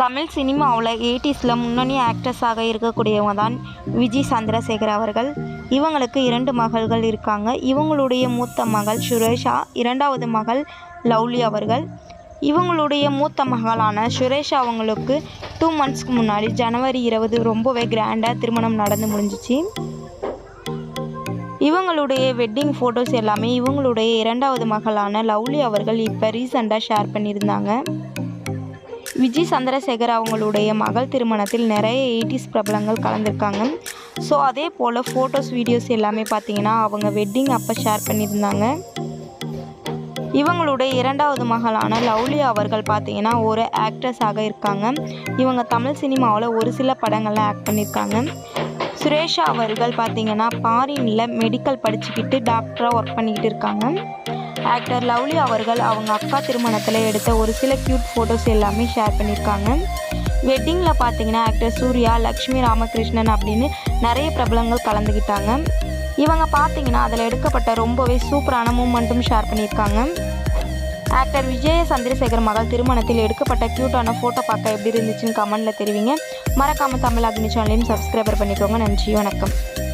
தமிழ் சினிமாவில் எயிட்டிஸில் முன்னணி ஆக்ட்ரஸாக இருக்கக்கூடியவங்க தான் விஜய் சந்திரசேகர் அவர்கள். இவங்களுக்கு இரண்டு மகள்கள் இருக்காங்க. இவங்களுடைய மூத்த மகள் சுரேஷா இரண்டாவது மகள் லவ்லி அவர்கள். இவங்களுடைய மூத்த மகளான சுரேஷா அவங்களுக்கு டூ மந்த்ஸ்க்கு முன்னாடி ஜனவரி இருபது ரொம்பவே கிராண்டாக திருமணம் நடந்து முடிஞ்சிச்சு. இவங்களுடைய வெட்டிங் ஃபோட்டோஸ் எல்லாமே இவங்களுடைய இரண்டாவது மகளான லவ்லி அவர்கள் இப்போ ரீசெண்டாக ஷேர் பண்ணியிருந்தாங்க. விஜய் சந்திரசேகர் அவங்களுடைய மகள் திருமணத்தில் நிறைய எயிட்டிஸ் பிரபலங்கள் கலந்துருக்காங்க. ஸோ அதே போல் ஃபோட்டோஸ் வீடியோஸ் எல்லாமே பார்த்தீங்கன்னா அவங்க வெட்டிங் அப்போ ஷேர் பண்ணியிருந்தாங்க. இவங்களுடைய இரண்டாவது மகளான லவ்லி அவர்கள் பார்த்தீங்கன்னா ஒரு ஆக்ட்ரஸாக இருக்காங்க. இவங்க தமிழ் சினிமாவில் ஒரு சில படங்களில் ஆக்ட் பண்ணியிருக்காங்க. சுரேஷா அவர்கள் பார்த்தீங்கன்னா பாரினில் மெடிக்கல் படிச்சுக்கிட்டு டாக்டராக ஒர்க் பண்ணிக்கிட்டு இருக்காங்க. ஆக்டர் லவ்லி அவர்கள் அவங்க அக்கா திருமணத்தில் எடுத்த ஒரு சில க்யூட் ஃபோட்டோஸ் எல்லாமே ஷேர் பண்ணியிருக்காங்க வெட்டிங்கில் பார்த்தீங்கன்னா ஆக்டர் சூர்யா லக்ஷ்மி ராமகிருஷ்ணன் அப்படின்னு நிறைய பிரபலங்கள் கலந்துக்கிட்டாங்க இவங்க பார்த்தீங்கன்னா அதில் எடுக்கப்பட்ட ரொம்பவே சூப்பரான மூமெண்ட்டும் ஷேர் பண்ணியிருக்காங்க ஆக்டர் விஜய சந்திரசேகர் மகள் திருமணத்தில் எடுக்கப்பட்ட க்யூட்டான ஃபோட்டோ பார்க்க எப்படி இருந்துச்சுன்னு கமெண்ட்டில் தெரிவிங்க. மறக்காமல் தமிழ் அக்னி சேனலையும் சப்ஸ்கிரைபர் பண்ணிக்கோங்க. நன்றி வணக்கம்.